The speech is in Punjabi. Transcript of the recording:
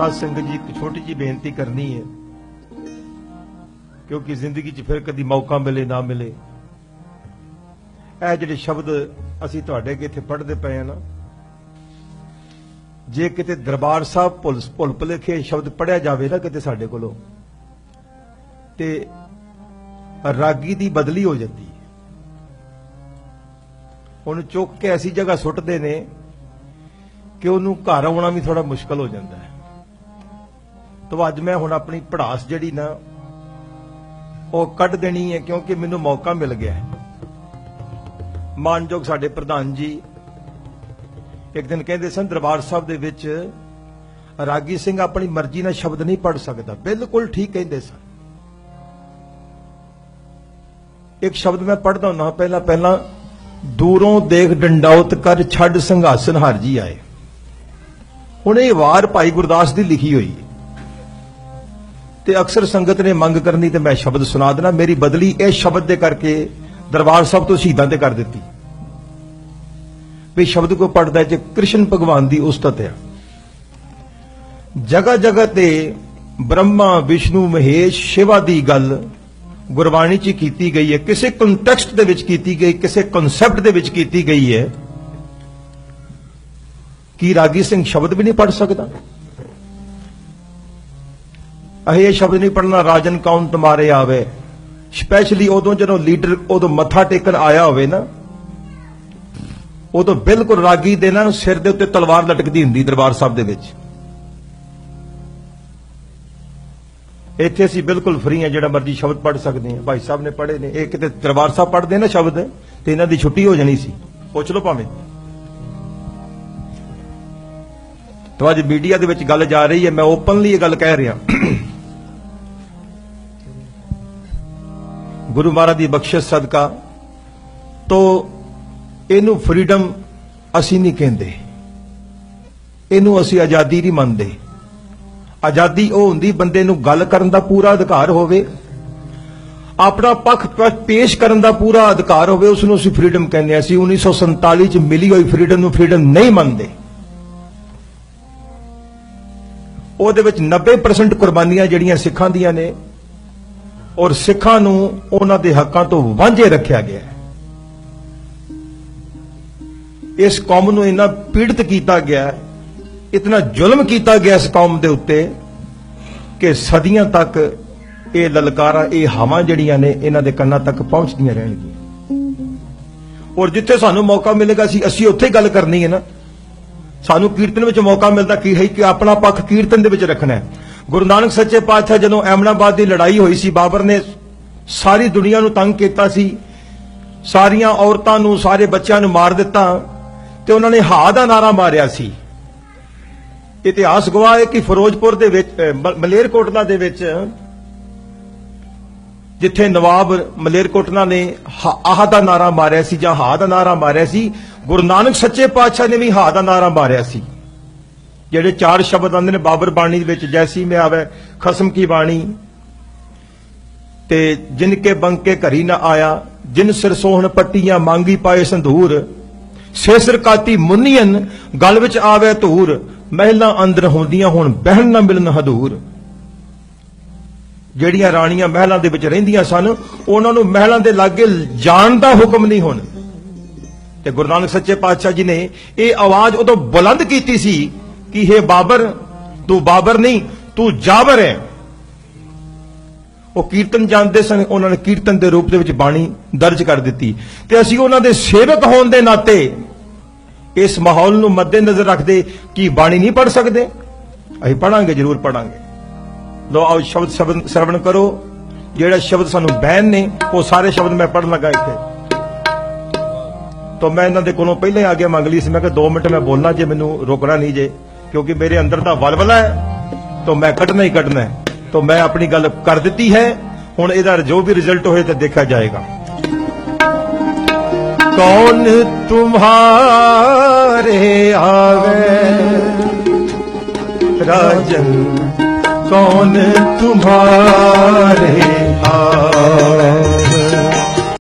ਸਾਧ ਸੰਗਤ ਜੀ, ਇੱਕ ਛੋਟੀ ਜੀ ਬੇਨਤੀ ਕਰਨੀ ਹੈ। ਕਿਉਂਕਿ ਜ਼ਿੰਦਗੀ 'ਚ ਫਿਰ ਕਦੀ ਮੌਕਾ ਮਿਲੇ, ਨਾ ਮਿਲੇ। ਇਹ ਜਿਹੜੇ ਸ਼ਬਦ ਅਸੀਂ ਤੁਹਾਡੇ ਅੱਗੇ ਇੱਥੇ ਪੜ੍ਹਦੇ ਪਏ ਆ ਨਾ, ਜੇ ਕਿਤੇ ਦਰਬਾਰ ਸਾਹਿਬ ਭੁੱਲ ਭੁੱਲ ਭੁਲੇਖੇ ਸ਼ਬਦ ਪੜਿਆ ਜਾਵੇ ਨਾ ਕਿਤੇ ਸਾਡੇ ਕੋਲੋਂ, ਤੇ ਰਾਗੀ ਦੀ ਬਦਲੀ ਹੋ ਜਾਂਦੀ ਹੈ। ਉਹਨੂੰ ਚੁੱਕ ਕੇ ਐਸੀ ਜਗ੍ਹਾ ਸੁੱਟਦੇ ਨੇ ਕਿ ਉਹਨੂੰ ਘਰ ਆਉਣਾ ਵੀ ਥੋੜਾ ਮੁਸ਼ਕਲ ਹੋ ਜਾਂਦਾ ਹੈ। ਤਾਂ ਅੱਜ ਮੈਂ ਹੁਣ ਆਪਣੀ ਪੜਾਸ ਜਿਹੜੀ ਨਾ, ਉਹ ਕੱਢ ਦੇਣੀ ਹੈ ਕਿਉਂਕਿ ਮੈਨੂੰ ਮੌਕਾ ਮਿਲ ਗਿਆ ਹੈ। ਮਾਨਯੋਗ ਸਾਡੇ ਪ੍ਰਧਾਨ ਜੀ, ਇੱਕ ਦਿਨ ਕਹਿੰਦੇ ਸਨ ਦਰਬਾਰ ਸਾਹਿਬ ਦੇ ਵਿੱਚ, ਰਾਗੀ ਸਿੰਘ ਆਪਣੀ ਮਰਜ਼ੀ ਨਾਲ ਸ਼ਬਦ ਨਹੀਂ ਪੜ ਸਕਦਾ। ਬਿਲਕੁਲ ਠੀਕ ਕਹਿੰਦੇ ਸਨ। ਇੱਕ ਸ਼ਬਦ ਮੈਂ ਪੜਦਾ ਹੁੰਦਾ ਪਹਿਲਾਂ ਪਹਿਲਾਂ, ਦੂਰੋਂ ਦੇਖ ਡੰਡਾਉਤ ਕਰ ਛੱਡ ਸੰਘਾਸਨ ਹਰ ਜੀ ਆਏ। ਹੁਣ ਇਹ ਵਾਰ ਭਾਈ ਗੁਰਦਾਸ ਦੀ ਲਿਖੀ ਹੋਈ ਹੈ। ਤੇ ਅਕਸਰ ਸੰਗਤ ਨੇ ਮੰਗ ਕਰਨੀ ਤੇ ਮੈਂ ਸ਼ਬਦ ਸੁਣਾ ਦੇਣਾ ਮੇਰੀ ਬਦਲੀ ਇਹ ਸ਼ਬਦ ਦੇ ਕਰਕੇ ਦਰਬਾਰ ਸਾਹਿਬ ਤੋਂ ਸ਼ਹੀਦਾਂ ਤੇ ਕਰ ਦਿੱਤੀ। ਵੀ ਸ਼ਬਦ ਕੋ ਪੜਦਾ ਜੇ ਕ੍ਰਿਸ਼ਨ ਭਗਵਾਨ ਦੀ ਉਸਤਤ ਹੈ ਜਗ੍ਹਾ ਜਗ੍ਹਾ ਤੇ ਬ੍ਰਹਮਾ, ਵਿਸ਼ਨੂੰ, ਮਹੇਸ਼, ਸ਼ਿਵਾ ਦੀ ਗੱਲ ਗੁਰਬਾਣੀ 'ਚ ਕੀਤੀ ਗਈ ਹੈ। ਕਿਸੇ ਕੰਟੈਕਸਟ ਦੇ ਵਿੱਚ ਕੀਤੀ ਗਈ, ਕਿਸੇ ਕਨਸੈਪਟ ਦੇ ਵਿੱਚ ਕੀਤੀ ਗਈ ਹੈ। ਕੀ ਰਾਗੀ ਸਿੰਘ ਸ਼ਬਦ ਵੀ ਨਹੀਂ ਪੜ ਸਕਦਾ? ਅਹੇ ਇਹ ਸ਼ਬਦ ਨਹੀਂ ਪੜਨਾ ਰਾਜਨ ਕੌਣ ਤੁਮਾਰੇ ਆਵੇ? ਸਪੈਸ਼ਲੀ ਉਦੋਂ ਜਦੋਂ ਲੀਡਰ ਉਦੋਂ ਮੱਥਾ ਟੇਕਣ ਆਇਆ ਹੋਵੇ ਨਾ, ਉਦੋਂ ਬਿਲਕੁਲ ਰਾਗੀ ਦੇ ਨਾਲ ਸਿਰ ਦੇ ਉੱਤੇ ਤਲਵਾਰ ਲਟਕਦੀ ਹੁੰਦੀ ਦਰਬਾਰ ਸਾਹਿਬ ਦੇ ਵਿੱਚ। ਇੱਥੇ ਅਸੀਂ ਬਿਲਕੁਲ ਫ੍ਰੀ ਆ ਜਿਹੜਾ ਮਰਜ਼ੀ ਸ਼ਬਦ ਪੜ ਸਕਦੇ ਹਾਂ। ਭਾਈ ਸਾਹਿਬ ਨੇ ਪੜ੍ਹੇ ਨੇ। ਇਹ ਕਿਤੇ ਦਰਬਾਰ ਸਾਹਿਬ ਪੜ੍ਹਦੇ ਨਾ ਸ਼ਬਦ, ਤੇ ਇਹਨਾਂ ਦੀ ਛੁੱਟੀ ਹੋ ਜਾਣੀ ਸੀ। ਪੁੱਛ ਲਓ ਭਾਵੇਂ। ਤਾਂ ਅੱਜ ਮੀਡੀਆ ਦੇ ਵਿੱਚ ਗੱਲ ਜਾ ਰਹੀ ਹੈ, ਮੈਂ ਓਪਨਲੀ ਇਹ ਗੱਲ ਕਹਿ ਰਿਹਾ। ਗੁਰੂ ਮਹਾਰਾਜ ਦੀ ਬਖਸ਼ਿਸ਼ ਸਦਕਾ, ਤੋਂ ਇਹਨੂੰ ਫਰੀडम ਅਸੀਂ ਨਹੀਂ ਕਹਿੰਦੇ। ਇਹਨੂੰ ਅਸੀਂ ਆਜ਼ਾਦੀ ਨਹੀਂ ਮੰਨਦੇ। ਆਜ਼ਾਦੀ ਉਹ ਹੁੰਦੀ ਬੰਦੇ ਨੂੰ ਗੱਲ ਕਰਨ ਦਾ ਪੂਰਾ ਅਧਿਕਾਰ ਹੋਵੇ, ਆਪਣਾ ਪੱਖ ਪੇਸ਼ ਕਰਨ ਦਾ ਪੂਰਾ ਅਧਿਕਾਰ ਹੋਵੇ ਉਸ ਨੂੰ ਅਸੀਂ ਫਰੀडम ਕਹਿੰਦੇ ਅਸੀਂ 1947 ਚ ਮਿਲੀ ਹੋਈ ਫਰੀडम ਨੂੰ ਫਰੀडम ਨਹੀਂ ਮੰਨਦੇ। ਉਹਦੇ ਵਿੱਚ 90% ਕੁਰਬਾਨੀਆਂ ਜਿਹੜੀਆਂ ਸਿੱਖਾਂ ਦੀਆਂ ਨੇ ਔਰ ਸਿੱਖਾਂ ਨੂੰ ਉਹਨਾਂ ਦੇ ਹੱਕਾਂ ਤੋਂ ਵਾਂਝੇ ਰੱਖਿਆ ਗਿਆ ਹੈ। ਇਸ ਕੌਮ ਨੂੰ ਇੰਨਾ ਪੀੜਤ ਕੀਤਾ ਗਿਆ ਹੈ, ਇਤਨਾ ਜ਼ੁਲਮ ਕੀਤਾ ਗਿਆ ਇਸ ਕੌਮ ਦੇ ਉੱਤੇ ਕਿ ਸਦੀਆਂ ਤੱਕ ਇਹ ਲਲਕਾਰਾਂ ਇਹ ਹਵਾਂ ਜਿਹੜੀਆਂ ਨੇ ਇਹਨਾਂ ਦੇ ਕੰਨਾਂ ਤੱਕ ਪਹੁੰਚਦੀਆਂ ਰਹਿਣਗੀਆਂ। ਔਰ ਜਿੱਥੇ ਸਾਨੂੰ ਮੌਕਾ ਮਿਲੇਗਾ ਅਸੀਂ ਅਸੀਂ ਉੱਥੇ ਗੱਲ ਕਰਨੀ ਹੈ ਨਾ। ਸਾਨੂੰ ਕੀਰਤਨ ਵਿੱਚ ਮੌਕਾ ਮਿਲਦਾ ਕੀ ਹੈ ਕਿ ਆਪਣਾ ਪੱਖ ਕੀਰਤਨ ਦੇ ਵਿੱਚ ਰੱਖਣਾ ਹੈ। ਗੁਰੂ ਨਾਨਕ ਸੱਚੇ ਪਾਤਸ਼ਾਹ ਜਦੋਂ ਐਮਨਾਬਾਦ ਦੀ ਲੜਾਈ ਹੋਈ ਸੀ, ਬਾਬਰ ਨੇ ਸਾਰੀ ਦੁਨੀਆ ਨੂੰ ਤੰਗ ਕੀਤਾ ਸੀ। ਸਾਰੀਆਂ ਔਰਤਾਂ ਨੂੰ, ਸਾਰੇ ਬੱਚਿਆਂ ਨੂੰ ਮਾਰ ਦਿੱਤਾ ਤੇ ਉਹਨਾਂ ਨੇ ਹਾ ਦਾ ਨਾਰਾ ਮਾਰਿਆ ਸੀ। ਇਤਿਹਾਸ ਗਵਾਹ ਹੈ ਕਿ ਫਿਰੋਜ਼ਪੁਰ ਦੇ ਵਿੱਚ ਮਲੇਰਕੋਟਲਾ ਦੇ ਵਿੱਚ ਜਿੱਥੇ ਨਵਾਬ ਮਲੇਰਕੋਟਲਾ ਨੇ ਹਾ- ਆਹ ਦਾ ਨਾਰਾ ਮਾਰਿਆ ਸੀ ਜਾਂ ਹਾ ਦਾ ਨਾਰਾ ਮਾਰਿਆ ਸੀ, ਗੁਰੂ ਨਾਨਕ ਸੱਚੇ ਪਾਤਸ਼ਾਹ ਨੇ ਵੀ ਹਾ ਦਾ ਨਾਰਾ ਮਾਰਿਆ ਸੀ। ਜਿਹੜੇ ਚਾਰ ਸ਼ਬਦ ਆਉਂਦੇ ਨੇ, ਬਾਬਰ ਬਾਣੀ ਦੇ ਵਿੱਚ, ਜੈਸੀ ਮੈਂ ਆਵੇ, ਖਸਮ ਕੀ ਬਾਣੀ। ਤੇ ਜਿਨ ਕੇ ਬੰਕੇ ਘਰੀ ਨਾ ਆਇਆ, ਜਿਨ ਸਿਰ ਸੋਹਣ ਪੱਟੀਆਂ ਮੰਗੀ ਪਾਏ ਸੰਧੂਰ ਸੇਸਰ ਕਾਤੀ ਮੁੰਨੀਅਨ, ਗਲ ਵਿੱਚ ਆਵੇ ਧੂਰ, ਮਹਿਲਾਂ ਅੰਦਰ ਹੁੰਦੀਆਂ ਹੁਣ, ਬਹਿਣ ਨਾ ਮਿਲਨ ਹਦੂਰ। ਜਿਹੜੀਆਂ ਰਾਣੀਆਂ ਮਹਿਲਾਂ ਦੇ ਵਿੱਚ ਰਹਿੰਦੀਆਂ ਸਨ, ਉਹਨਾਂ ਨੂੰ ਮਹਿਲਾਂ ਦੇ ਲਾਗੇ ਜਾਣ ਦਾ ਹੁਕਮ ਨਹੀਂ ਹੁਣ। ਤੇ ਗੁਰੂ ਨਾਨਕ ਸੱਚੇ ਪਾਤਸ਼ਾਹ ਜੀ ਨੇ ਇਹ ਆਵਾਜ਼ ਉਦੋਂ ਬੁਲੰਦ ਕੀਤੀ ਸੀ ਕਿ हे ਬਾਬਰ ਤੂੰ ਬਾਬਰ ਨਹੀਂ ਤੂੰ ਜਾਬਰ ਹੈ ਉਹ ਕੀਰਤਨ ਜਾਣਦੇ ਸਨ ਉਹਨਾਂ ਨੇ ਕੀਰਤਨ ਦੇ ਰੂਪ ਦੇ ਵਿੱਚ ਬਾਣੀ ਦਰਜ ਕਰ ਦਿੱਤੀ ਤੇ ਅਸੀਂ ਉਹਨਾਂ ਦੇ ਸੇਵਕ ਹੋਣ ਦੇ ਨਾਤੇ ਇਸ ਮਾਹੌਲ ਨੂੰ ਮੱਦੇਨਜ਼ਰ ਰੱਖਦੇ ਕਿ ਬਾਣੀ ਨਹੀਂ ਪੜ ਸਕਦੇ ਅਸੀਂ ਪੜਾਂਗੇ ਜ਼ਰੂਰ ਪੜਾਂਗੇ ਲੋ ਆਓ ਸ਼ਬਦ ਸ਼ਬਦ ਸਰਵਣ ਕਰੋ ਜਿਹੜਾ ਸ਼ਬਦ ਸਾਨੂੰ ਬੈਨ ਨੇ ਉਹ ਸਾਰੇ ਸ਼ਬਦ ਮੈਂ ਪੜਨ ਲੱਗਾ ਇੱਥੇ ਤਾਂ ਮੈਂ ਇਹਨਾਂ ਦੇ ਕੋਲੋਂ ਪਹਿਲਾਂ ਹੀ ਆਗੇ ਮੰਗ ਲਈ ਸੀ ਮੈਂ ਕਿਹਾ 2 ਮਿੰਟ ਮੈਂ ਬੋਲਣਾ ਜੇ ਮੈਨੂੰ ਰੋਕਣਾ ਨਹੀਂ ਜੇ ਕਿਉਂਕਿ ਮੇਰੇ ਅੰਦਰ ਦਾ ਵਲਵਲਾ ਹੈ ਤਾਂ ਮੈਂ ਕੱਢਣਾ ਹੀ ਕੱਢਣਾ ਹੈ ਤਾਂ ਮੈਂ ਆਪਣੀ ਗੱਲ ਕਰ ਦਿੱਤੀ ਹੈ ਹੁਣ ਇਹਦਾ ਜੋ ਵੀ ਰਿਜ਼ਲਟ ਹੋਏ ਤਾਂ ਦੇਖਿਆ ਜਾਏਗਾ ਕੌਣ तुम्हारे आवे राजन कौन तुम्हारे आवे